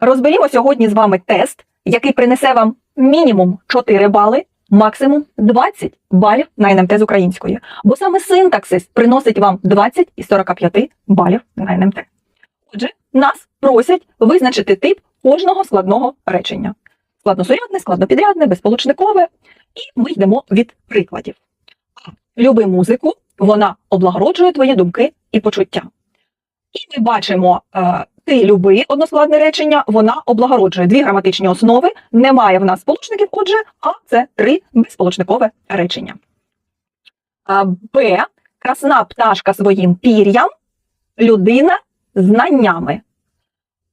Розберімо сьогодні з вами тест, який принесе вам мінімум 4 бали, максимум 20 балів на НМТ з української. Бо саме синтаксис приносить вам 20 із 45 балів на НМТ. Отже, нас просять визначити тип кожного складного речення: складносурядне, складнопідрядне, безполучникове. І ми йдемо від прикладів. Люби музику, вона облагороджує твої думки і почуття. І ми бачимо, е, ти люби односкладне речення, вона облагороджує дві граматичні основи, немає в нас сполучників, отже, А це три безсполучникове речення. Б. Красна пташка своїм пір'ям, людина знаннями.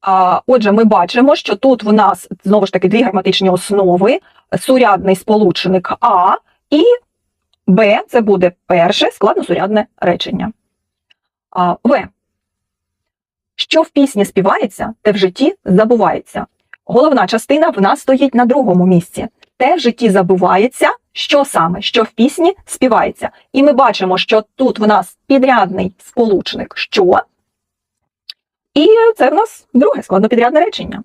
А, Отже, ми бачимо, що тут в нас знову ж таки дві граматичні основи, сурядний сполучник А і Б це буде перше складносурядне речення. А, В. Що в пісні співається, те в житті забувається. Головна частина в нас стоїть на другому місці. Те в житті забувається, що саме, що в пісні співається. І ми бачимо, що тут в нас підрядний сполучник що. І це в нас друге складнопідрядне речення.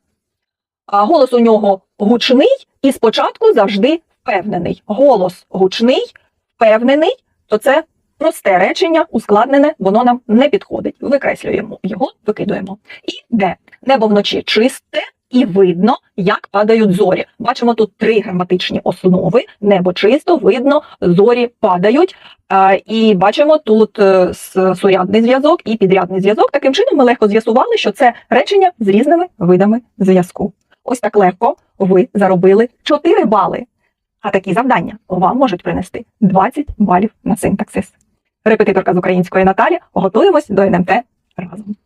А голос у нього гучний і спочатку завжди впевнений. Голос гучний, впевнений, то це просте речення, ускладнене, воно нам не підходить. Викреслюємо його, викидуємо. І де небо вночі чисте і видно, як падають зорі. Бачимо тут три граматичні основи: небо чисто, видно, зорі падають. І бачимо тут е, сурядний зв'язок і підрядний зв'язок. Таким чином ми легко з'ясували, що це речення з різними видами зв'язку. Ось так легко ви заробили 4 бали. А такі завдання вам можуть принести 20 балів на синтаксис. Репетиторка з української Наталі. Готуємось до НМТ разом.